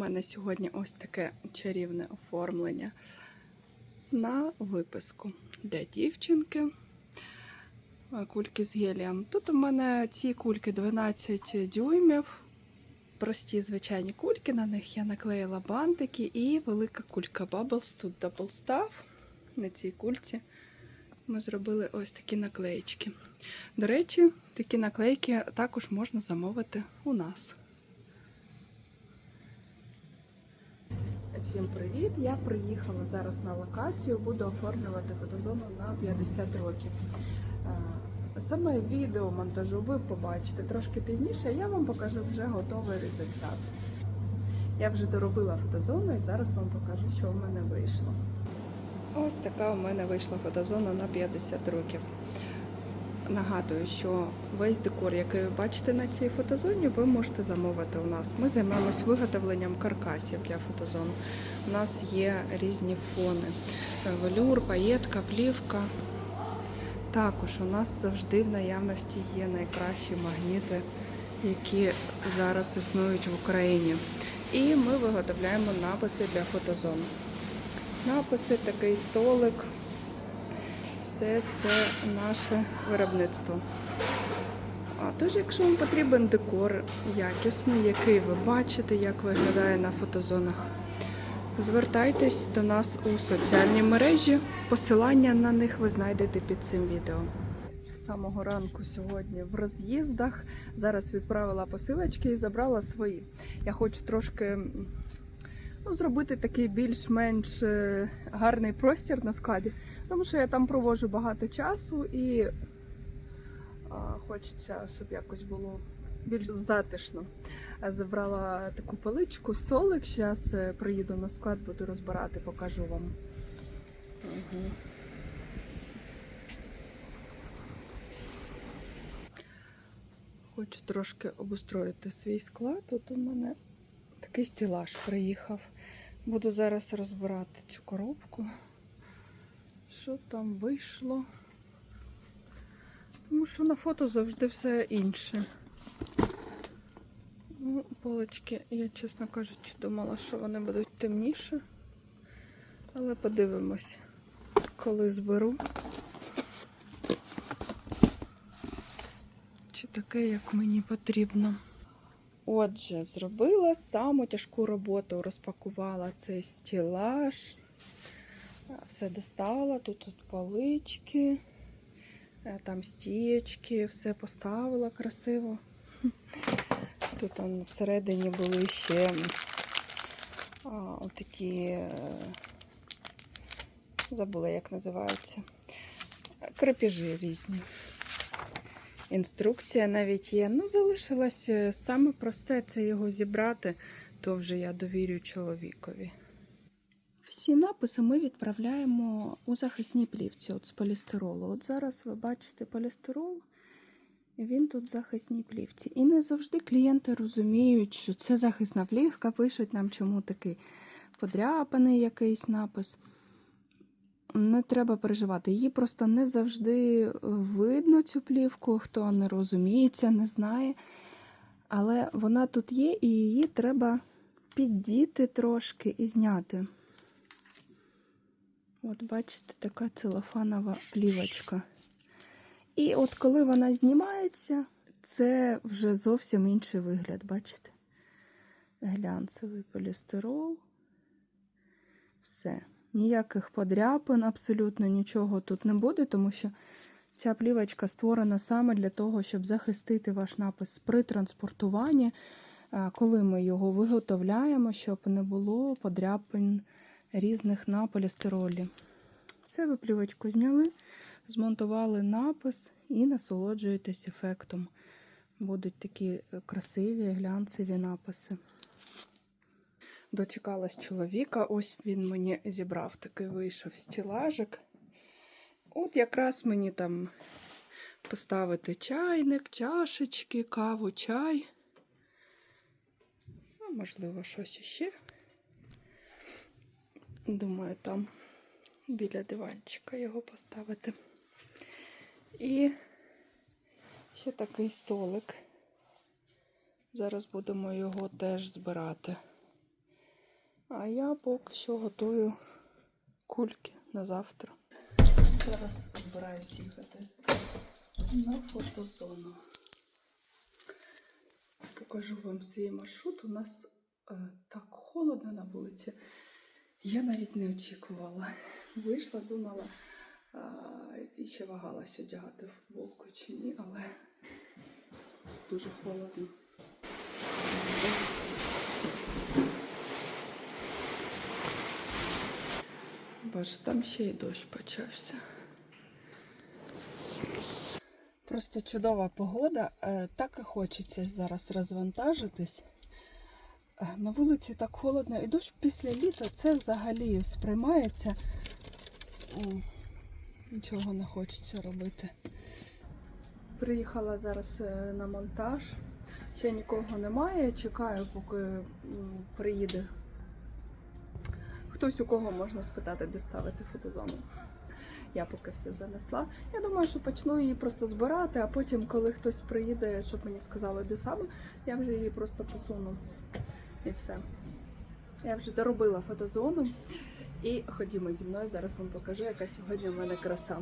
мене сьогодні ось таке чарівне оформлення на виписку для дівчинки. Кульки з гелієм. Тут у мене ці кульки 12 дюймів. Прості звичайні кульки, на них я наклеїла бантики і велика кулька Bubbles. Тут Double. На цій кульці ми зробили ось такі наклеїчки. До речі, такі наклейки також можна замовити у нас. Всім привіт! Я приїхала зараз на локацію, буду оформлювати фотозону на 50 років. Е, Саме відео монтажу ви побачите трошки пізніше, я вам покажу вже готовий результат. Я вже доробила фотозону і зараз вам покажу, що в мене вийшло. Ось така у мене вийшла фотозона на 50 років. Нагадую, що весь декор, який ви бачите на цій фотозоні, ви можете замовити у нас. Ми займаємось виготовленням каркасів для фотозон. У нас є різні фони: велюр, паєтка, плівка. Також у нас завжди в наявності є найкращі магніти, які зараз існують в Україні. І ми виготовляємо написи для фотозон. Написи, такий столик. Все це наше виробництво. А тож, якщо вам потрібен декор якісний, який ви бачите, як виглядає на фотозонах, звертайтесь до нас у соціальні мережі. Посилання на них ви знайдете під цим відео. З самого ранку сьогодні в роз'їздах. Зараз відправила посилочки і забрала свої. Я хочу трошки ну, зробити такий більш-менш е, гарний простір на складі, тому що я там проводжу багато часу і а, хочеться, щоб якось було більш затишно. Забрала таку паличку, столик. Зараз приїду на склад, буду розбирати, покажу вам. Угу. Хочу трошки обустроїти свій склад. Тут у мене такий стілаж приїхав. Буду зараз розбирати цю коробку. Що там вийшло? Тому що на фото завжди все інше. Ну, полочки, я, чесно кажучи, думала, що вони будуть темніші. Але подивимось, коли зберу. Чи таке, як мені потрібно. Отже, зробила саму тяжку роботу, розпакувала цей стілаж, все достала, тут, тут полички, е, там стієчки, все поставила красиво. Тут он, всередині були ще а, отакі, е, забула, як називаються, крепежі різні. Інструкція навіть є. Ну, залишилось е, саме просте це його зібрати, то вже я довірю чоловікові. Всі написи ми відправляємо у захисній плівці от з полістиролу. От зараз ви бачите полістирол, він тут в захисній плівці. І не завжди клієнти розуміють, що це захисна плівка, пишуть нам, чому такий подряпаний якийсь напис. Не треба переживати. Її просто не завжди видно, цю плівку, хто не розуміється, не знає. Але вона тут є, і її треба піддіти трошки і зняти. От, бачите, така целофанова плівочка. І от коли вона знімається, це вже зовсім інший вигляд, бачите? Глянцевий полістирол. Все. Ніяких подряпин, абсолютно нічого тут не буде, тому що ця плівочка створена саме для того, щоб захистити ваш напис при транспортуванні, коли ми його виготовляємо, щоб не було подряпин різних на полістиролі. Все, ви плівочку зняли, змонтували напис і насолоджуєтесь ефектом. Будуть такі красиві глянцеві написи. Дочекалась чоловіка, ось він мені зібрав такий вийшов стілажик. От якраз мені там поставити чайник, чашечки, каву, чай. Ну, можливо, щось іще. Думаю, там біля диванчика його поставити. І ще такий столик. Зараз будемо його теж збирати. А я поки що готую кульки на завтра. Зараз збираюсь їхати на фотозону. Покажу вам свій маршрут. У нас е, так холодно на вулиці. Я навіть не очікувала. Вийшла, думала е, і ще вагалась одягати футболку чи ні, але дуже холодно. Боже, там ще й дощ почався. Просто чудова погода. Е, Так і хочеться зараз розвантажитись. Е, На вулиці так холодно, і дощ після літа це взагалі сприймається. Нічого не хочеться робити. Приїхала зараз е, на монтаж. Ще нікого немає. Чекаю, поки приїде хтось, у кого можна спитати, де ставити фотозону. Я поки все занесла. Я думаю, що почну її просто збирати, а потім, коли хтось приїде, щоб мені сказали, де саме, я вже її просто посуну. І все. Я вже доробила фотозону. І ходімо зі мною, зараз вам покажу, яка сьогодні в мене краса.